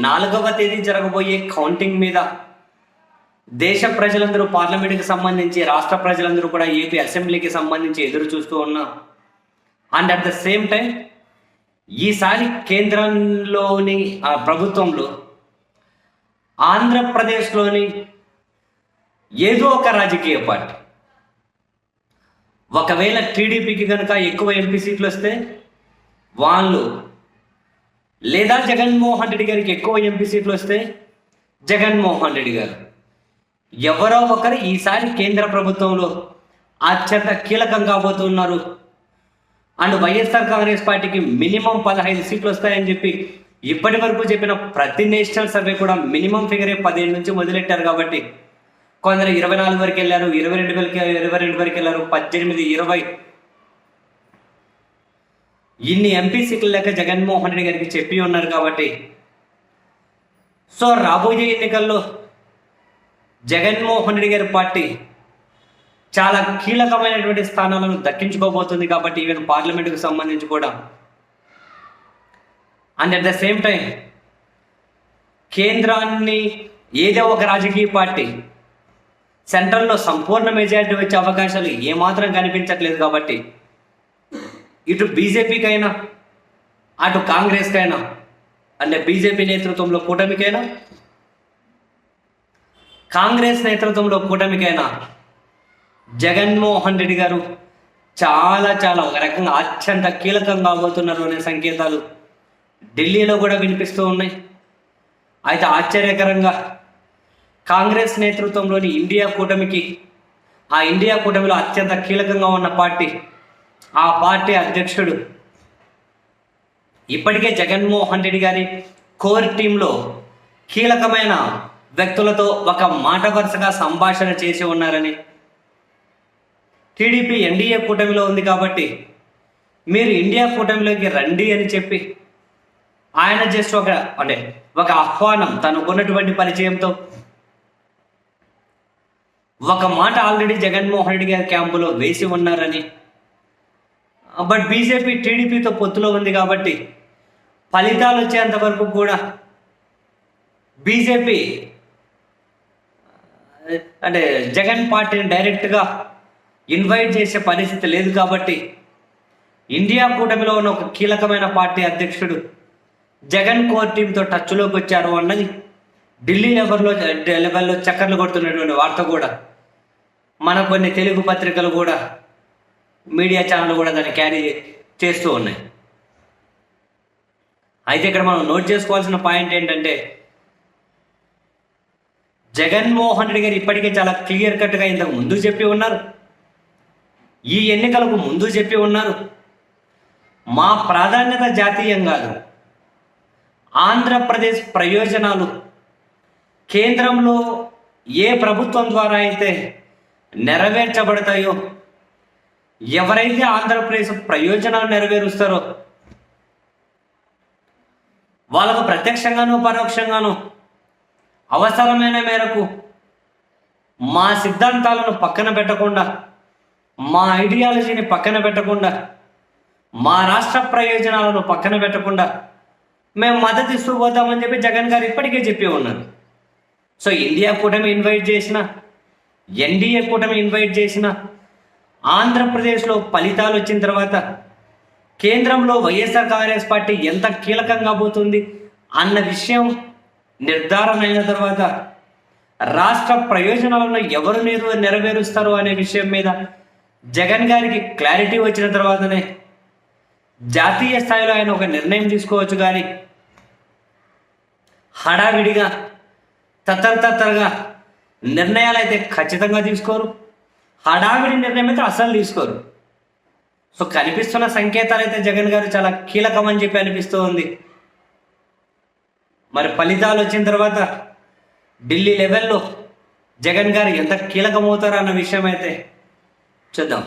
నాలుగవ తేదీ జరగబోయే కౌంటింగ్ మీద దేశ ప్రజలందరూ పార్లమెంట్కి సంబంధించి రాష్ట్ర ప్రజలందరూ కూడా ఏపీ అసెంబ్లీకి సంబంధించి ఎదురు చూస్తూ ఉన్నా. And at the same time ఈసారి కేంద్రంలోని ఆ, ప్రభుత్వంలో ఆంధ్రప్రదేశ్లోని ఏదో ఒక రాజకీయ పార్టీ ఒకవేళ టీడీపీకి కనుక ఎక్కువ ఎంపీ సీట్లు వస్తే వాళ్ళు లేదా జగన్మోహన్ రెడ్డి గారికి ఎక్కువ ఎంపీ సీట్లు వస్తే? జగన్మోహన్ రెడ్డి గారు. ఎవరో ఒకరు ఈసారి కేంద్ర ప్రభుత్వంలో అత్యంత కీలకం కాబోతున్నారు అండ్ వైఎస్ఆర్ కాంగ్రెస్ పార్టీకి మినిమం పదహైదు సీట్లు వస్తాయని చెప్పి ఇప్పటి వరకు చెప్పిన ప్రతి నేషనల్ సర్వే కూడా మినిమం ఫిగరే పదిహేను నుంచి మొదలెట్టారు కాబట్టి కొందరు ఇరవై నాలుగు వరకు వెళ్ళారు ఇరవై రెండు వరకు ఇరవై రెండు వరకు వెళ్ళారు పద్దెనిమిది ఇరవై ఇన్ని ఎంపీ సీట్లు లెక్క జగన్మోహన్ రెడ్డి గారికి చెప్పి ఉన్నారు కాబట్టి. సో రాబోయే ఎన్నికల్లో జగన్మోహన్ రెడ్డి గారి పార్టీ చాలా కీలకమైనటువంటి స్థానాలను దక్కించుకోబోతుంది కాబట్టి ఈవెన్ పార్లమెంటుకు సంబంధించి కూడా. And at the same time కేంద్రాన్ని ఏదో ఒక రాజకీయ పార్టీ సెంట్రల్లో సంపూర్ణ మెజారిటీ వచ్చే అవకాశాలు ఏమాత్రం కనిపించట్లేదు కాబట్టి ఇటు బీజేపీకైనా అటు కాంగ్రెస్కైనా అంటే బీజేపీ నేతృత్వంలో కూటమికైనా కాంగ్రెస్ నేతృత్వంలో కూటమికైనా జగన్మోహన్ రెడ్డి గారు చాలా చాలా ఒక రకంగా అత్యంత కీలకం కాబోతున్నారు అనే సంకేతాలు ఢిల్లీలో కూడా వినిపిస్తూ ఉన్నాయి. అయితే ఆశ్చర్యకరంగా కాంగ్రెస్ నేతృత్వంలోని ఇండియా కూటమికి ఆ ఇండియా కూటమిలో అత్యంత కీలకంగా ఉన్న పార్టీ ఆ పార్టీ అధ్యక్షుడు ఇప్పటికే జగన్మోహన్ రెడ్డి గారి కోర్ టీంలో కీలకమైన వ్యక్తులతో ఒక మాట వరుసగా సంభాషణ చేసి ఉన్నారని టీడీపీ ఎన్డీఏ కూటమిలో ఉంది కాబట్టి మీరు ఇండియా కూటమిలోకి రండి అని చెప్పి ఆయన జస్ట్ ఒక అంటే ఒక ఆహ్వానం తనకున్నటువంటి పరిచయంతో ఒక మాట ఆల్రెడీ జగన్మోహన్ రెడ్డి గారి క్యాంపులో వేసి ఉన్నారని బట్ బీజేపీ టీడీపీతో పొత్తులో ఉంది కాబట్టి ఫలితాలు వచ్చేంత వరకు కూడా బీజేపీ అంటే జగన్ పార్టీని డైరెక్ట్గా ఇన్వైట్ చేసే పరిస్థితి లేదు కాబట్టి ఇండియా కూటమిలో ఉన్న ఒక కీలకమైన పార్టీ అధ్యక్షుడు జగన్ కోర్ టీంతో టచ్లోకి వచ్చారు అన్నది ఢిల్లీ లెవెల్లో లెవెల్లో చక్కర్లు కొడుతున్నటువంటి వార్త కూడా. మన కొన్ని తెలుగు పత్రికలు కూడా మీడియా ఛానల్ కూడా దాన్ని క్యారీ చేస్తూ ఉన్నాయి. అయితే ఇక్కడ మనం నోట్ చేసుకోవాల్సిన పాయింట్ ఏంటంటే జగన్మోహన్ రెడ్డి గారు ఇప్పటికే చాలా క్లియర్ కట్గా ఇంతకు ముందు చెప్పి ఉన్నారు. ఈ ఎన్నికలకు ముందు చెప్పి ఉన్నారు. మా ప్రాధాన్యత జాతీయం కాదు. ఆంధ్రప్రదేశ్ ప్రయోజనాలు. కేంద్రంలో ఏ ప్రభుత్వం ద్వారా అయితే నెరవేర్చబడతాయో ఎవరైతే ఆంధ్రప్రదేశ్ ప్రయోజనాలు నెరవేరుస్తారో వాళ్ళకు ప్రత్యక్షంగాను పరోక్షంగాను అవసరమైన మేరకు మా సిద్ధాంతాలను పక్కన పెట్టకుండా మా ఐడియాలజీని పక్కన పెట్టకుండా మా రాష్ట్ర ప్రయోజనాలను పక్కన పెట్టకుండా మేము మద్దతు ఇస్తూ పోతామని చెప్పి జగన్ గారు ఇప్పటికే చెప్పి ఉన్నారు. సో ఇండియా కూటమి ఇన్వైట్ చేసిన ఎన్డీఏ కూటమి ఇన్వైట్ చేసిన ఆంధ్రప్రదేశ్లో ఫలితాలు వచ్చిన తర్వాత కేంద్రంలో వైఎస్ఆర్ కాంగ్రెస్ పార్టీ ఎంత కీలకంగా పోతుంది అన్న విషయం నిర్ధారణ అయిన తర్వాత రాష్ట్ర ప్రయోజనాలను ఎవరు నెరవే నెరవేరుస్తారు అనే విషయం మీద జగన్ గారికి క్లారిటీ వచ్చిన తర్వాతనే జాతీయ స్థాయిలో ఆయన ఒక నిర్ణయం తీసుకోవచ్చు కానీ హడావిడిగా తత్తర తత్తరగా నిర్ణయాలు అయితే ఖచ్చితంగా తీసుకోరు. హడావిడి నిర్ణయం అయితే అసలు తీసుకోరు. సో కనిపిస్తున్న సంకేతాలు అయితే జగన్ గారు చాలా కీలకం అని చెప్పి అనిపిస్తూ ఉంది. మరి ఫలితాలు వచ్చిన తర్వాత ఢిల్లీ లెవెల్లో జగన్ గారు ఎంత కీలకమవుతారో అన్న విషయం అయితే చూద్దాం.